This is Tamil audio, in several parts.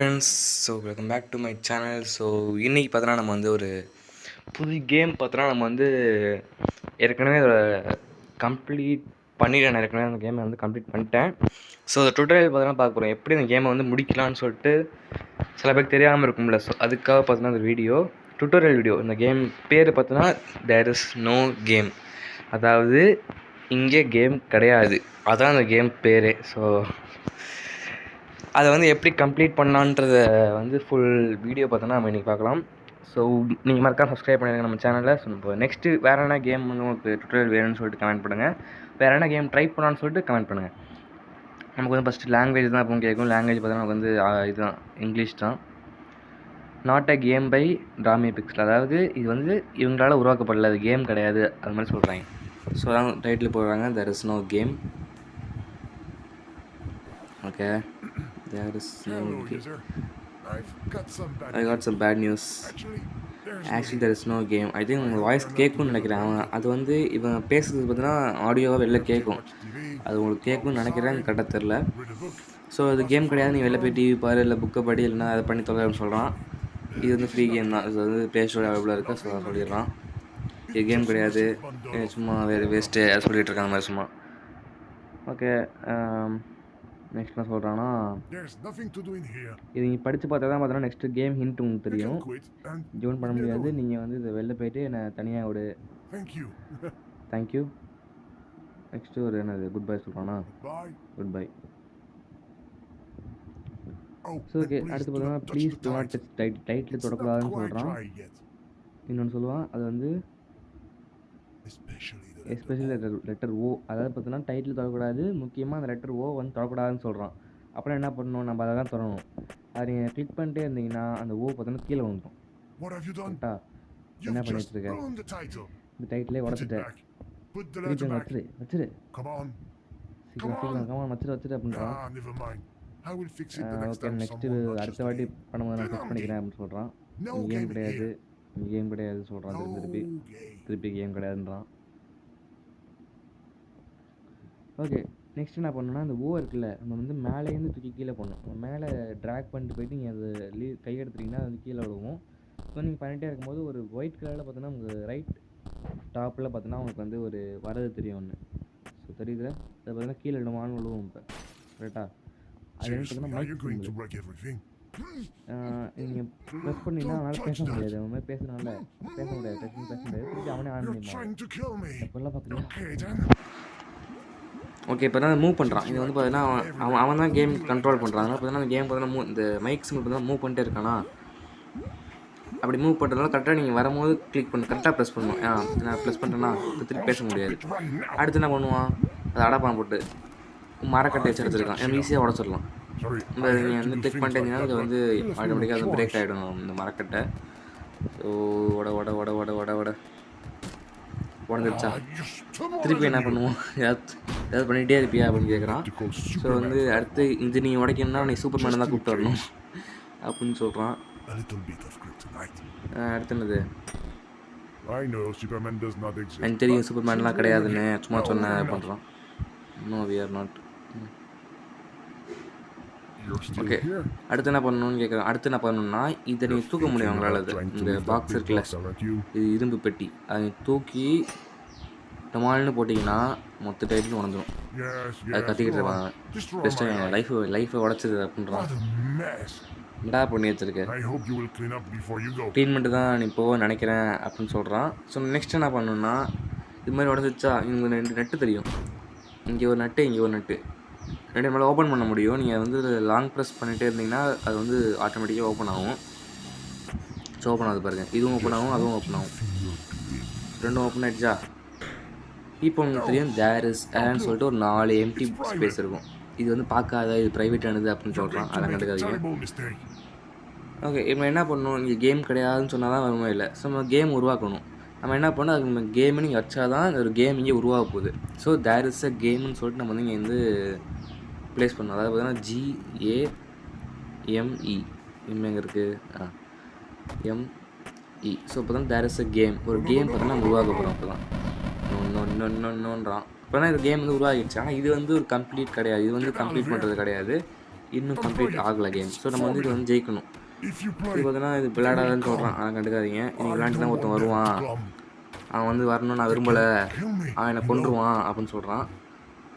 Friends so welcome back to my channel so இன்றைக்கி பார்த்தோன்னா நம்ம வந்து ஒரு புது கேம் பார்த்தோன்னா நம்ம வந்து ஏற்கனவே அதோட கம்ப்ளீட் பண்ணிட்டேன். ஏற்கனவே அந்த கேமை வந்து கம்ப்ளீட் பண்ணிட்டேன். ஸோ அந்த டுட்டோரியல் பார்த்தோன்னா பார்க்க போகிறோம் எப்படி அந்த கேமை வந்து முடிக்கலாம்னு சொல்லிட்டு சில பேருக்கு தெரியாமல் இருக்கும்ல. ஸோ அதுக்காக பார்த்தோன்னா அந்த வீடியோ டுட்டோரியல் வீடியோ இந்த கேம் பேர் பார்த்தோன்னா தேர் இஸ் நோ கேம் அதாவது இங்கே கேம் கிடையாது. அதான் அந்த கேம் பேரே. ஸோ அதை வந்து எப்படி கம்ப்ளீட் பண்ணலான்றத வந்து ஃபுல் வீடியோ பார்த்தோன்னா நம்ம இன்றைக்கி பார்க்கலாம். ஸோ நீங்கள் மறக்காம சப்ஸ்கிரைப் பண்ணிடுங்க நம்ம சேனலில் ஸோ நம்ம நெக்ஸ்ட்டு வேறு என்ன கேம் வந்து உங்களுக்கு டுட்டோரியல் வேணும்னு சொல்லிட்டு கமெண்ட் பண்ணுங்கள் வேறு என்ன கேம் ட்ரை பண்ணலான்னு சொல்லிட்டு கமெண்ட் பண்ணுங்கள் நமக்கு வந்து ஃபஸ்ட்டு லாங்குவேஜ் தான் இப்போ கேட்கும் லாங்குவேஜ் பார்த்தா நமக்கு வந்து இதுதான் இங்கிலீஷ் தான். Not a game by draw me pixel அதாவது இது வந்து இவங்களால உருவாக்கப்படல. அது கேம் கிடையாது. அது மாதிரி சொல்கிறாங்க ஸோ அதான் டைட்டில் போடுறாங்க. There is no game okay I've got some bad I got some bad news actually there is no game I think உங்கள் வாய்ஸ் கேட்கும்னு நினைக்கிறேன். அவன் அது வந்து இவன் பேசுறது பார்த்தீங்கன்னா ஆடியோவாக வெளில கேட்கும் அது உங்களுக்கு கேட்கும்னு நினைக்கிறேன் கரெக்டாக தெரில. ஸோ அது கேம் கிடையாது. நீ வெளில போய் டிவி பாரு இல்லை புக்கை படி இல்லைன்னா அதை பண்ணி தொலைன்னு சொல்கிறான் இது வந்து ஃப்ரீ கேம் தான். இது வந்து ப்ளே ஸ்டோர் அவைலபிளாக இருக்குது ஸோ சொல்லிடுறான் இது கேம் கிடையாது. சும்மா வேறு வேஸ்ட்டு அது சொல்லிட்டு இருக்காங்க மாதிரி சும்மா. ஓகே நெக்ஸ்ட் என்ன சொல்கிறான்னா. இது நீங்கள் படித்து பார்த்தா தான் பார்த்தோன்னா நெக்ஸ்ட்டு கேம் ஹிண்ட் உங்களுக்கு தெரியும் ஜோயின் பண்ண முடியாது. நீங்கள் வந்து இதை வெளில போயிட்டு என்னை தனியாக விடு. தேங்க்யூ நெக்ஸ்ட்டு ஒரு என்னது குட் பை சொல்கிறானா. குட் பை ஸோ ஓகே அடுத்து touch please not. Touch tight title தொடக்கூடாதுன்னு சொல்கிறான். இன்னொன்று சொல்லுவான் அது வந்து எஸ்பெஷலி லெட்டர் லெட்டர் ஓ அதாவது பார்த்தீங்கன்னா டைட்டில் தொடக்கூடாது. முக்கியமாக அந்த லெட்டர் ஓ வந்து தொடக்கூடாதுன்னு சொல்கிறான் அப்புறம் என்ன பண்ணணும்? நம்ம அதை தான் தொடணும் அதை நீங்கள் கிளிக் பண்ணிட்டே இருந்தீங்கன்னா அந்த ஓ பார்த்தோன்னா கீழே வந்துடும்? கரெக்டா என்ன பண்ணிட்டு இருக்க. இந்த டைட்டிலே உடச்சிட்டேன். வச்சிரு வச்சிரு. சீக்கிரம் சீக்கிரம் கமா வச்சிரு வச்சிரு அப்படின்றான். Ah, ஓகே time நெக்ஸ்ட்டு அடுத்த வாட்டி. பண்ணும்போது நான் ஃபிக்ஸ் பண்ணிக்கிறேன் அப்படின்னு சொல்கிறான் கேம் கிடையாது. கேம் கிடையாது சொல்கிறான் திருப்பி திருப்பி. திருப்பி கேம் கிடையாதுன்றான். ஓகே நெக்ஸ்ட் என்ன பண்ணணும்னா அந்த ஓ இருக்குல்ல நம்ம வந்து மேலேருந்து தூக்கி கீழே நம்ம மேலே ட்ராக் பண்ணிட்டு போயிட்டு நீங்கள் அது லீ கை எடுத்துட்டிங்கன்னா அது வந்து கீழே விழுவும் ஸோ நீங்கள் பண்ணிகிட்டே இருக்கும்போது ஒரு ஒயிட் கலரில் பார்த்தீங்கன்னா உங்களுக்கு ரைட் டாப்பில் பார்த்தீங்கன்னா உங்களுக்கு வந்து ஒரு வரது தெரியும் ஒன்று ஸோ தெரியுது அது பார்த்தீங்கன்னா கீழே விடுமான்னு விழுவும் இப்போ. கரெக்டாா அது என்ன பார்த்தீங்கன்னா? நீங்கள் ப்ரெஸ் பண்ணிங்கன்னா அவனால் பேச முடியாது. அவன் மாதிரி பேசுனால பேச முடியாது. பேச முடியாது. திருப்பி அவனே ஆன் பண்ணிடுவான். me. இப்போல்லாம் then. ஓகே இப்போ தான் மூவ் பண்ணுறான் இது வந்து பார்த்தீங்கன்னா அவன் அவன் அவன் தான் கேம் கண்ட்ரோல் பண்ணுறான் அதனால் பார்த்தீங்கன்னா கேம் பார்த்தீங்கன்னா மூவ் இந்த மைக் சிம்பிள் பார்த்தீங்கன்னா மூவ் பண்ணிட்டே இருக்கானா? அப்படி மூவ் பண்ணுறதுனால கரெக்டாக நீங்கள் வரும்போது கிளிக் பண்ணு கரெக்டாக ப்ரெஸ் பண்ணணும். ஆ நான் ப்ரெஸ் பண்ணிட்டேன்னா திருப்பி பேச முடியாது. அடுத்து என்ன பண்ணுவான்? அதை அடப்பான் போட்டு. மரக்கட்டை வச்சு எடுத்துருக்கான் நம்ம ஈஸியாக உடச்சிடலாம். இந்த நீங்கள் வந்து கிளிக் பண்ணிட்டீங்கன்னா அது வந்து ஆட்டோமேட்டிக்காக அது பிரேக் ஆகிடும் இந்த மரக்கட்டை. ஸோ உட உட உட உட உட உட உடஞ்சிருச்சா திருப்பி என்ன. பண்ணுவோம் ஏதாவது ஏதாவது பண்ணிகிட்டே இருப்பியா அப்படின்னு கேட்குறான் ஸோ. வந்து அடுத்து இது நீ உடைக்கணும்னா நீ சூப்பர் மேனை தான் கூப்பிட்டு வரணும் அப்படின்னு சொல்கிறான். அடுத்து என்னது. எனக்கு தெரியும் but சூப்பர் மேன்லாம் Superman கிடையாதுன்னு சும்மா சொன்னேன். பண்ணுறான் no we are not okay. அடுத்து என்ன பண்ணணும்னு கேட்குறேன் அடுத்து என்ன பண்ணணும்னா இதை நீங்கள் தூக்க முடியும் உங்களால் அது இந்த பாக்ஸ் இருக்குல்ல? இது இரும்பு பெட்டி அதை தூக்கி டமால்னு போட்டிங்கன்னா மொத்த டைட்டில் உடஞ்சிரும் Yes, அது. கத்திக்கிட்டு go on. இருப்பான் Destroy best my life. Life லைஃபை உடச்சிது அப்படின்றான். என்னடா பண்ணி வச்சிருக்க I hope you will clean up before you go. Treatment தான் நீ போக நினைக்கிறேன் அப்படின்னு சொல்கிறான் ஸோ நெக்ஸ்ட் என்ன பண்ணணும்னா இது மாதிரி உடஞ்சிச்சா இங்கே ரெண்டு நட்டு தெரியும் இங்கே ஒரு நட்டு இங்கே ஒரு நட்டு ரெண்டு மேலே ஓப்பன் பண்ண முடியும். நீங்கள் வந்து லாங் ப்ரெஸ் பண்ணிகிட்டே இருந்தீங்கன்னா அது வந்து ஆட்டோமேட்டிக்காக ஓப்பன் ஆகும். ஸோ ஓப்பன் ஆகுது பாருங்கள் இதுவும் ஓப்பன் ஆகும் அதுவும் ஓப்பன் ஆகும். ரெண்டும் ஓப்பன் ஆகிடுச்சா இப்போ உங்களுக்கு தெரியும் தேர் இஸ் ஏன்னு சொல்லிட்டு ஒரு நாலு எம்டி ஸ்பேஸ் இருக்கும். இது வந்து பார்க்காத இது ப்ரைவேட்டானது அப்படின்னு சொல்கிறான் அதை கண்டுக்காதீங்க. ஓகே இப்போ என்ன பண்ணணும்? இங்கே கேம் கிடையாதுன்னு சொன்னால் தான் வருமா இல்லை. ஸோ நம்ம கேம் உருவாக்கணும். நம்ம என்ன பண்ணோம் அதுக்கு நம்ம கேம்னு நீங்கள் வச்சா தான் ஒரு கேம் இங்கே உருவாக போகுது. ஸோ தேர் இஸ் அ கேம்னு சொல்லிட்டு நம்ம வந்து இங்கே வந்து ப்ளேஸ் பண்ணணும். அதாவது பார்த்தீங்கன்னா ஜிஏஎம்இ எம் எங்கே இருக்குது ஆ. எம்இ ஸோ இப்போ தான் தேர் இஸ் அ கேம் ஒரு கேம் பார்த்தோன்னா நம்ம உருவாக்க போகிறோம் இப்போ தான் நோன்றான் இப்போ தான் இந்த கேம் வந்து உருவாகிடுச்சு. ஆனால் இது வந்து ஒரு கம்ப்ளீட் கிடையாது. இது வந்து கம்ப்ளீட் பண்ணுறது கிடையாது. இன்னும் கம்ப்ளீட் ஆகலை கேம் ஸோ நம்ம வந்து இது வந்து ஜெயிக்கணும். இது பார்த்தீங்கன்னா இது விளையாடாதுன்னு சொல்கிறான் ஆனால் கண்டுக்காதீங்க. இன்னைக்கு விளையாண்டு தான் ஒருத்தன் வருவான். அவன் வந்து வரணும்னு நான் விரும்பலை. அவன் என்னை கொன்றுவான் அப்படின்னு சொல்கிறான்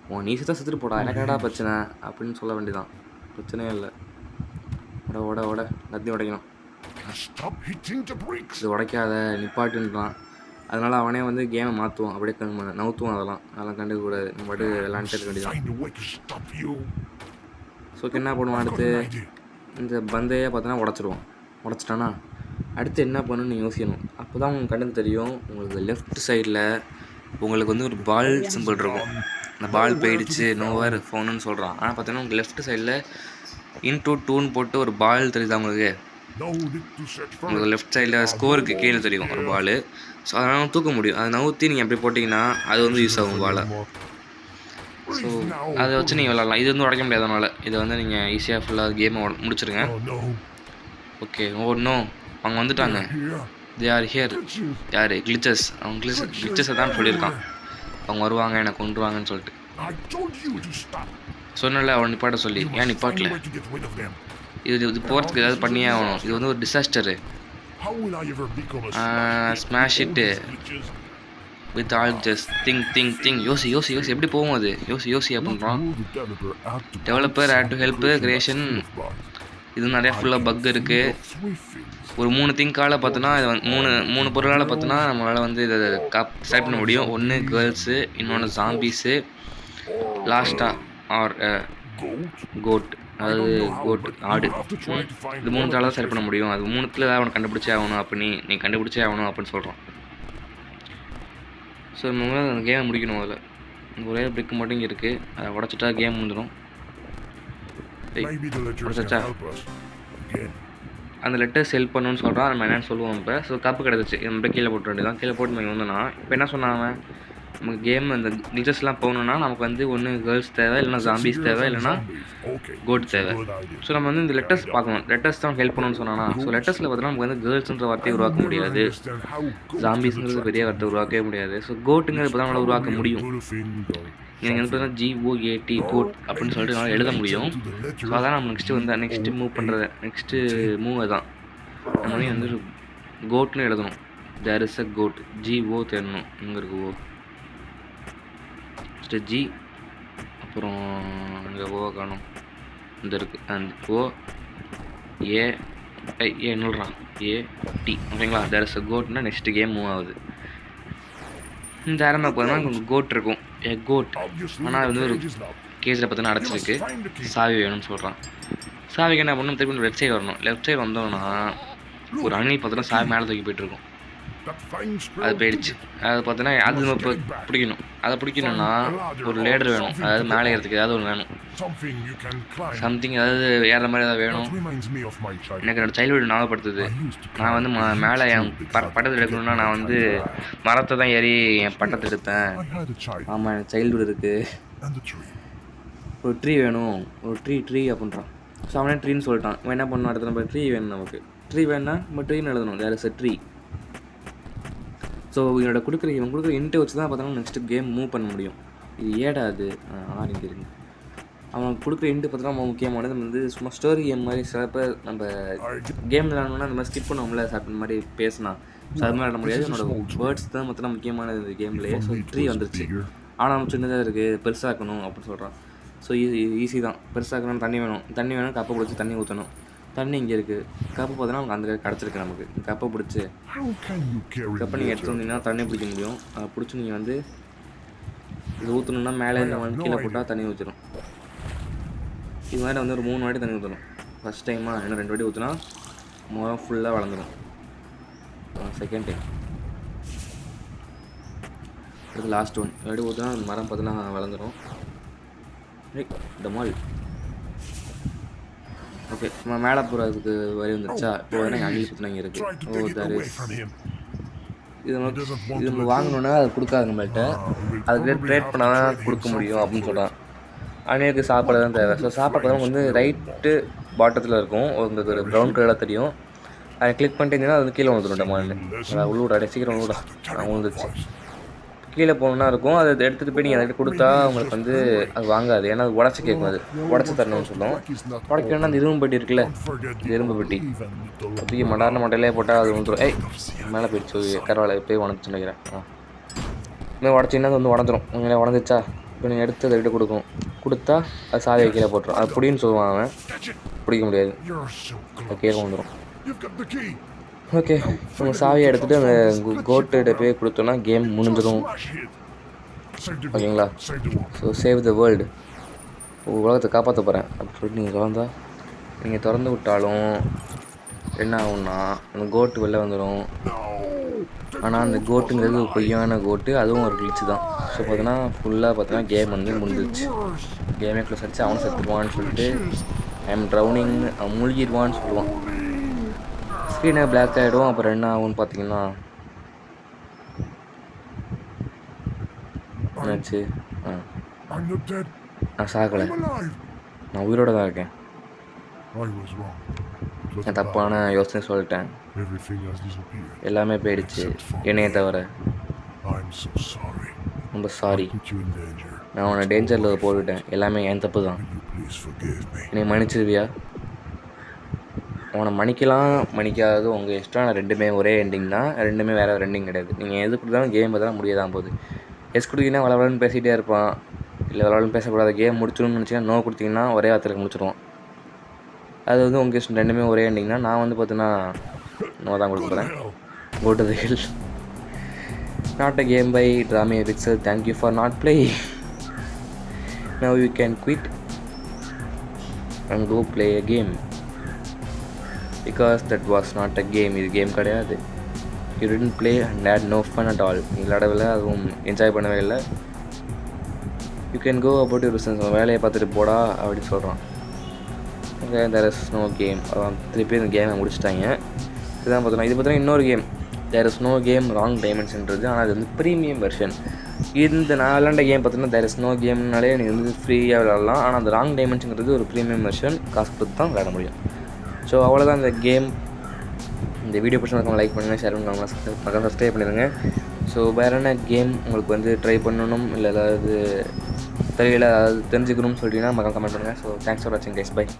உன் நீ சுத்தா செத்துட்டு போடா. எனக்கு என்னடா பிரச்சனை? அப்படின்னு சொல்ல வேண்டியதான் பிரச்சனையே இல்லை. உட உட உட எல்லாத்தையும் உடைக்கணும். இது உடைக்காத. நிப்பாட்டுன்றான் அதனால அவனே வந்து கேமை மாற்றுவான் அப்படியே கண் நவுத்துவான் அதெல்லாம். அதெல்லாம் கண்டுக்க கூடாது. நம்ம பாட்டு விளாண்டுட்டு இருக்க வேண்டியதான். ஸோ என்ன பண்ணுவான் அடுத்து. இந்த பந்தையே பார்த்தோன்னா உடச்சிருவான். உடச்சிட்டானா? அடுத்து என்ன பண்ணணும்னு யோசிக்கணும். அப்போ தான் உங்களுக்கு கண்ணுக்கு தெரியும். உங்களுக்கு லெஃப்ட் சைடில் உங்களுக்கு வந்து ஒரு பால் சிம்பிள் இருக்கும். அந்த பால் போயிடுச்சு நோவர் ஃபோனுன்னு சொல்கிறான் ஆனால் பார்த்தீங்கன்னா உங்களுக்கு லெஃப்ட் சைடில் இன்டூ டூன்னு போட்டு ஒரு பால் தெரியுது உங்களுக்கு? உங்களுக்கு லெஃப்ட் சைடில் ஸ்கோருக்கு கீழே தெரியும் ஒரு பால் ஸோ அதனால் தூக்க முடியும். அதை நவுத்தி நீங்கள் அப்படி போட்டிங்கன்னா அது வந்து யூஸ் ஆகும் பாலை ஸோ அதை வச்சு நீங்கள் விளாட்லாம் இது வந்து உடைக்க முடியாது அதனால் இதை வந்து நீங்கள் ஈஸியாக ஃபுல்லாக கேமை முடிச்சிருங்க. ஓகே ஓ நோ அவங்க வந்துட்டாங்க. தே ஆர் ஹியர் யார்? கிளிச்சஸ் அவங்க கிளிச்சஸ் கிளிச்சஸை தான் சொல்லியிருக்கான். அவங்க வருவாங்க என்னை கொண்டுருவாங்கன்னு சொல்லிட்டு. சொன்னல அவன் நிப்பாட்ட சொல்லி. ஏன் நிப்பாட்டல. இது இது போகிறதுக்கு ஏதாவது பண்ணியே ஆகணும். இது வந்து ஒரு disaster smash it? With all just think think think யோசி யோசி யோசி எப்படி போகும் அது? யோசி யோசி to developer add to help creation இது நிறைய ஃபுல்லாக பக் இருக்குது. ஒரு மூணு திங்கால் பார்த்தோன்னா இது மூணு மூணு பொருளால் பார்த்தோன்னா நம்மளால் வந்து இதை காப் ஸ்டார்ட் பண்ண முடியும். ஒன்று கேர்ள்ஸு இன்னொன்று ஜாம்பீஸு லாஸ்ட்டாக ஆர்? கோட் அதாவது கோட் ஆடு. இது மூணுத்தால தான் சரி பண்ண முடியும். அது மூணுத்தில் ஏதாவது அவனை கண்டுபிடிச்சே ஆகணும் அப்படின்னு நீ கண்டுபிடிச்சே ஆகணும் அப்படின்னு சொல்கிறான் ஸோ நம்ம அந்த கேமை முடிக்கணும் அதில் ஒரே பிரிக் மட்டும் இங்கே இருக்குது அதை உடச்சிட்டா கேம் முடிஞ்சிடும். Maybe அந்த லெட்டர் செல் பண்ணணும்னு சொல்கிறான் நம்ம என்னென்னு சொல்லுவோம் இப்போ. ஸோ கப்பு கிடச்சிச்சு. நம்ம கீழே போட்டு வேண்டியதான் கீழே போட்டு நம்ம வந்தோன்னா இப்போ என்ன சொன்னாங்க நமக்கு கேம் அந்த கிளிச்சஸ்லாம் போகணுன்னா நமக்கு வந்து ஒன்று கேர்ள்ஸ் தேவை இல்லைன்னா ஜாம்பீஸ் தேவை இல்லைன்னா கோட் தேவை. ஸோ நம்ம வந்து இந்த லெட்டர்ஸ் பார்க்கணும். லெட்டர்ஸ் தான் ஹெல்ப் பண்ணணும்னு சொன்னானா. ஸோ லெட்டர்ஸில் பார்த்தீங்கன்னா நமக்கு வந்து கேர்ள்ஸ்ன்ற வார்த்தையை உருவாக்க முடியாது. ஜாம்பிஸ்ங்கிறது பெரிய வார்த்தை உருவாக்கவே முடியாது. ஸோ கோட்டுங்கிறது இப்போ தான் நம்மளால் உருவாக்க முடியும். எனக்கு a வந்து ஜிஓஏடி கோட் அப்படின்னு சொல்லிட்டு என்னால் எழுத முடியும். ஸோ அதான் நம்ம நெக்ஸ்ட்டு வந்து நெக்ஸ்ட்டு மூவ் பண்ணுறது நெக்ஸ்ட்டு மூவ் அதான் நம்ம வந்து வந்து கோட்னு எழுதணும். There is a code GO தேடணும். இங்கே இருக்கு ஓ ஃபஸ்ட்டு ஜி அப்புறம் இங்கே ஓ காணும். இந்த இருக்குது அந்த ஓ ஏ ஐ, ஏ என்னுறான் ஏ டி ஓகேங்களா? தேர் இஸ் அ கோட்னா நெக்ஸ்ட்டு கேம் மூவ் ஆகுது. இந்த ஆரம்ப போதுனா கோட் இருக்கும். ஏ கோட் ஆனால் வந்து ஒரு. கேஸில் பார்த்தீங்கன்னா அடைச்சிருக்கு. சாவி வேணும்னு சொல்கிறான் சாவிக்கு என்ன பண்ணணும்? திருப்பி லெஃப்ட் சைடு வரணும். லெஃப்ட் சைடு வந்தோம்னா ஒரு அணில் பார்த்தோன்னா சாவி மேலே தூக்கி போயிட்டு இருக்கும். That fine அது. போயிடுச்சு. அது பார்த்தோன்னா அது நம்ம இப்போ பிடிக்கணும். அதை பிடிக்கணும்னா ஒரு லேடர் வேணும். அதாவது மேலே ஏறதுக்கு ஏதாவது ஒன்று வேணும். சம்திங் ஏதாவது ஏறுற மாதிரி ஏதாவது வேணும். எனக்கு என்னோட சைல்டுஹுட் ஞாபகப்படுத்துது. நான் வந்து மேலே என் ப பட்டத்தில் எடுக்கணும்னா நான் வந்து மரத்தை தான் ஏறி என் பட்டத்தை child. ஆமாம் எனக்கு சைல்டுஹுட் இருக்குது. ஒரு ட்ரீ வேணும். ஒரு ட்ரீ ட்ரீ அப்படின்றான். ஸோ அவனே ட்ரீன்னு சொல்லிட்டான். இவன் என்ன பண்ணணும் அடுத்த நம்ம ட்ரீ வேணும் நமக்கு. ட்ரீ வேணும்னா நம்ம ட்ரீன்னு எழுதணும். இஸ் அ ட்ரீ ஸோ இவனோட கொடுக்குற இவன் கொடுக்குற இன்ட்டு வச்சு தான் பார்த்தோன்னா நெக்ஸ்ட் கேம் மூவ் பண்ண முடியும். இது ஏடா அது? இருக்கு. அவன் கொடுக்குற இன்ட்டு பார்த்தோன்னா ரொம்ப முக்கியமானது நம்ம வந்து சும்மா ஸ்டோரி கேம் மாதிரி சில நம்ம கேம் விளாடணும்னா அந்த மாதிரி ஸ்கிப் பண்ணுவோம்ல சாப்பிட்ட மாதிரி பேசினா. ஸோ அது மாதிரி விளாட முடியாது. என்னோட வேர்ட்ஸ் தான் மொத்தம் முக்கியமானது இந்த கேம்லேயே ஸோ ட்ரீ வந்துருச்சு. ஆனால் நம்ம சின்னதாக இருக்குது பெருசாக்கணும் அப்படின்னு சொல்கிறான் so easy e- easy e- தான். பெருசாக்கணும் தண்ணி வேணும். தண்ணி வேணும் கப்பை பிடிச்சி தண்ணி ஊற்றணும் தண்ணி இங்கே இருக்குது கப்பு பார்த்தோன்னா நமக்கு அந்த கிடச்சிருக்கு நமக்கு. கப்பை பிடிச்சி. கப்பை நீங்கள் எடுத்து? வந்தீங்கன்னா தண்ணி பிடிக்க முடியும். அதை பிடிச்சி நீங்கள் வந்து இது ஊற்றணுன்னா மேலே இந்த வந்து கீழே போட்டால் தண்ணி ஊற்றிடும் இது மாதிரி வந்து ஒரு மூணு வாட்டி தண்ணி ஊற்றணும் ஃபஸ்ட் டைமாக இன்னும் ரெண்டு வாட்டி ஊற்றினா மரம் ஃபுல்லாக வளர்ந்துடும் செகண்ட் டைம் அடுத்து லாஸ்ட் ஒன் வாட்டி ஊற்றினா மரம் பார்த்தீங்கன்னா வளர்ந்துடும் டமால் ஓகே நம்ம மேலே போகிறதுக்கு வரி வந்துருச்சா? இப்போ வந்து அணில் இங்கே Try இருக்குது ஓ தர். him. இது இது நம்ம வாங்கணுன்னா அது கொடுக்காது நம்மள்ட்ட. அதுக்கு ட்ரேட் பண்ணால் தான் கொடுக்க முடியும் அப்படின்னு சொல்கிறான் அணிலுக்கு சாப்பாடு தான் தேவை. ஸோ சாப்பாடு தான் வந்து ரைட்டு பாட்டத்தில் இருக்கும். உங்களுக்கு ஒரு ப்ரௌன் கலராக தெரியும். அதை கிளிக் பண்ணிட்டீங்கன்னா அது கீழே வந்துடும் டமால்னு. உள்ளூட சீக்கிரம் உள்ளூடா நான் விழுந்துருச்சு கீழே போகணுன்னா இருக்கும். அதை எடுத்துகிட்டு போய் நீங்கள் அதை கொடுத்தா உங்களுக்கு வந்து அது வாங்காது. ஏன்னா அது உடச்சி கேட்கும் அது. உடச்சி தரணும்னு சொல்லும் உடைக்கணும்னா அந்த இரும்பு பெட்டி இருக்குல்ல? இரும்பு பெட்டி அப்படியே மடார்ன மண்டையிலே போட்டால் அது வந்துடும் ஏய் மேலே போயிடுச்சு. கரவாலை போய் உடஞ்சுன்னு நினைக்கிறேன். ஆ. இன்னும் உடச்சிங்கன்னா அது வந்து உடஞ்சிரும். உங்களை உடஞ்சிச்சா இப்போ நீங்கள் எடுத்து அதை விட்டு கொடுக்கும் கொடுத்தா அது சாவியை கீழே போட்டுரும். அது பிடின்னு சொல்லுவான் அவன். பிடிக்க முடியாது. அது கீழே வந்துடும் ஓகே நம்ம சாவியை எடுத்துகிட்டு அந்த கோட்டுகிட்ட போய் கொடுத்தோன்னா கேம் முடிஞ்சிடும் ஓகேங்களா ஸோ சேவ் த வேர்ல்டு உலகத்தை காப்பாற்ற போகிறேன் அப்படின்னு சொல்லிட்டு நீங்கள் திறந்தா நீங்கள் திறந்து விட்டாலும் என்ன ஆகும்னா அந்த கோட்டு வெளில வந்துடும் ஆனால் அந்த கோட்டுங்கிறது ஒரு பொய்யான கோட்டு அதுவும் ஒரு கிளிச்சு தான். ஸோ பார்த்தீங்கன்னா ஃபுல்லாக பார்த்தோன்னா கேம் வந்து முடிஞ்சிருச்சு. கேமே க்ளோஸ் அடிச்சு அவன் செத்துருவான்னு சொல்லிட்டு ஐ எம் ட்ரௌனிங் அவன் மூழ்கிடுவான்னு சொல்லுவான். ஸ்க்ரீனே பிளாக் ஆகிடும் அப்புறம் என்ன ஆகும்னு பார்த்தீங்கன்னா என்னாச்சு? ஆ. நான் சாகலை. நான் உயிரோட தான் இருக்கேன். நான் தப்பான யோசனை சொல்லிட்டேன். எல்லாமே போயிடுச்சு. என்னைய தவிர. ரொம்ப சாரி நான் உன்னை டேஞ்சரில் போட்டுட்டேன். எல்லாமே என் தப்பு தான். என்னை மன்னிச்சிருவியா? உன்னை மணிக்கலாம் மணிக்காதது உங்கள் இஷ்டம். ஆனால் ரெண்டுமே ஒரே எண்டிங் தான். ரெண்டுமே வேறு ரெண்டிங் கிடையாது. நீங்கள் எது கொடுத்தாலும் கேம் பார்த்தாலும் முடியாதான் போகுது. எஸ் கொடுத்தீங்கன்னா விளாடணும்னு பேசிகிட்டே இருப்பான். இல்லை வளவலன்னு பேசக்கூடாது. கேம் முடிச்சிடணும்னு நினச்சிங்கன்னா நோ கொடுத்தீங்கன்னா ஒரே வார்த்தையில் முடிச்சிடுவான் அது வந்து உங்கள் இஷ்டம். ரெண்டுமே ஒரே எண்டிங் தான். நான் வந்து பார்த்தீங்கன்னா நோ தான் கொடுக்க போகிறேன் hill not a game by Not a thank you for not play now you can quit and go play a game because that was not a game இது கேம் கிடையாது. You didn't play and had no fun at all நீ விளையாடவில்லை அதுவும் என்ஜாய் பண்ணவே இல்லை. You can go about your business வேலையை பார்த்துட்டு போடா அப்படின்னு சொல்கிறான் okay there is no game அதான் திருப்பி இந்த கேமை முடிச்சிட்டாங்க. இதுதான் பார்த்தோன்னா இது பார்த்தீங்கன்னா இன்னொரு game there is no game wrong டைமென்ஷன்றது ஆனால் அது வந்து ப்ரீமியம் வெர்ஷன் இந்த நான் விளாண்ட கேம் பார்த்தீங்கன்னா தேர் இஸ் நோ கேம்னாலே நீ வந்து ஃப்ரீயாக விளாட்லாம் ஆனால் அந்த ராங் டைமென்ஷன்ங்கிறது ஒரு ப்ரீமியம் வெர்ஷன் காசு கொடுத்து தான் விளாட முடியும். ஸோ அவ்வளோதான் இந்த கேம் இந்த வீடியோ பிடிச்சிருக்கவங்க லைக் பண்ணுங்கள் ஷேர் பண்ணுவாங்க பக்கம் சப்ஸ்கிரைப் பண்ணிடுங்க. ஸோ வேறு என்ன கேம் உங்களுக்கு வந்து ட்ரை பண்ணணும்? இல்லை ஏதாவது தெரியல அதாவது தெரிஞ்சுக்கணும்னு சொல்லிட்டீங்கன்னா மக்கம் கமெண்ட் பண்ணுங்கள் ஸோ தேங்க்ஸ் ஃபார் வாட்சிங் கைஸ் பை